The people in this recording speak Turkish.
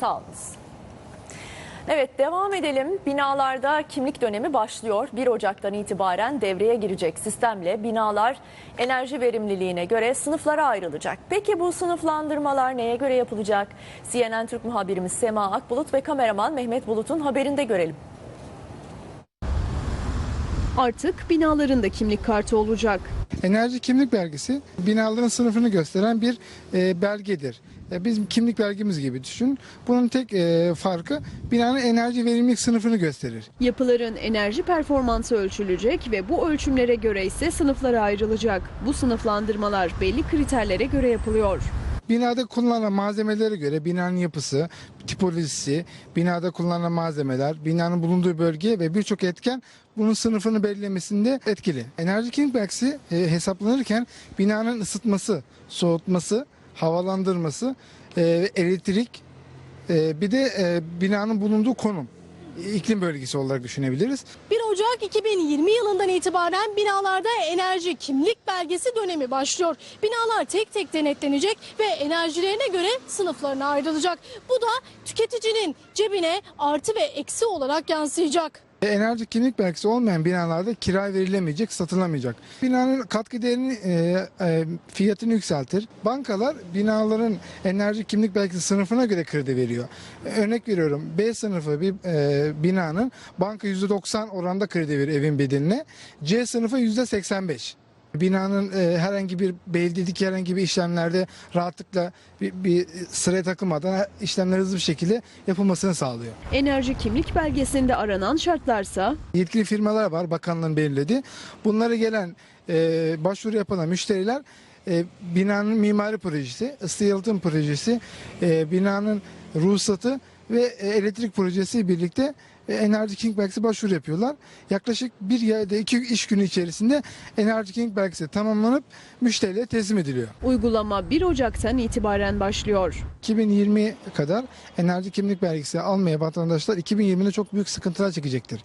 Sağolunuz. Evet devam edelim. Binalarda kimlik dönemi başlıyor. 1 Ocak'tan itibaren devreye girecek sistemle binalar enerji verimliliğine göre sınıflara ayrılacak. Peki bu sınıflandırmalar neye göre yapılacak? CNN Türk muhabirimiz Sema Akbulut ve kameraman Mehmet Bulut'un haberinde görelim. Artık binalarında kimlik kartı olacak. Enerji kimlik belgesi binaların sınıfını gösteren bir e, belgedir. E, bizim kimlik belgemiz gibi düşün. Bunun tek e, farkı binanın enerji verimlilik sınıfını gösterir. Yapıların enerji performansı ölçülecek ve bu ölçümlere göre ise sınıflara ayrılacak. Bu sınıflandırmalar belli kriterlere göre yapılıyor. Binada kullanılan malzemelere göre binanın yapısı, tipolojisi, binada kullanılan malzemeler, binanın bulunduğu bölge ve birçok etken bunun sınıfını belirlemesinde etkili. Enerji belgesi e, hesaplanırken binanın ısıtması, soğutması, havalandırması, e, elektrik, e, bir de binanın bulunduğu konum, iklim bölgesi olarak düşünebiliriz. 1 Ocak 2020 yılından itibaren binalarda enerji kimlik belgesi dönemi başlıyor. Binalar tek tek denetlenecek ve enerjilerine göre sınıflarına ayrılacak. Bu da tüketicinin cebine artı ve eksi olarak yansıyacak. E, Enerji kimlik belgesi olmayan binalarda kira verilemeyecek, satılamayacak. Binanın katkı değerini, e, e, fiyatını yükseltir. Bankalar binaların enerji kimlik belgesi sınıfına göre kredi veriyor. E, Örnek veriyorum B sınıfı bir e, binanın banka %90 oranda kredi veriyor evin bedeline. C sınıfı %85. Binanın e, herhangi bir belediyedeki herhangi bir işlemlerde rahatlıkla bir, bir sıraya takılmadan işlemler hızlı bir şekilde yapılmasını sağlıyor. Enerji kimlik belgesinde aranan şartlarsa Yetkili firmalar var bakanlığın belirlediği. Bunlara gelen e, başvuru yapan müşteriler e, binanın mimari projesi, ısı yalıtım projesi, e, binanın ruhsatı ve e, elektrik projesi birlikte Enerji King belgesi başvuru yapıyorlar. Yaklaşık bir ya da iki iş günü içerisinde Enerji belgesi tamamlanıp müşteriye teslim ediliyor. uygulama 1 Ocak'tan itibaren başlıyor. 2020 kadar enerji kimlik belgesi almaya vatandaşlar 2020'de çok büyük sıkıntılar çekecektir.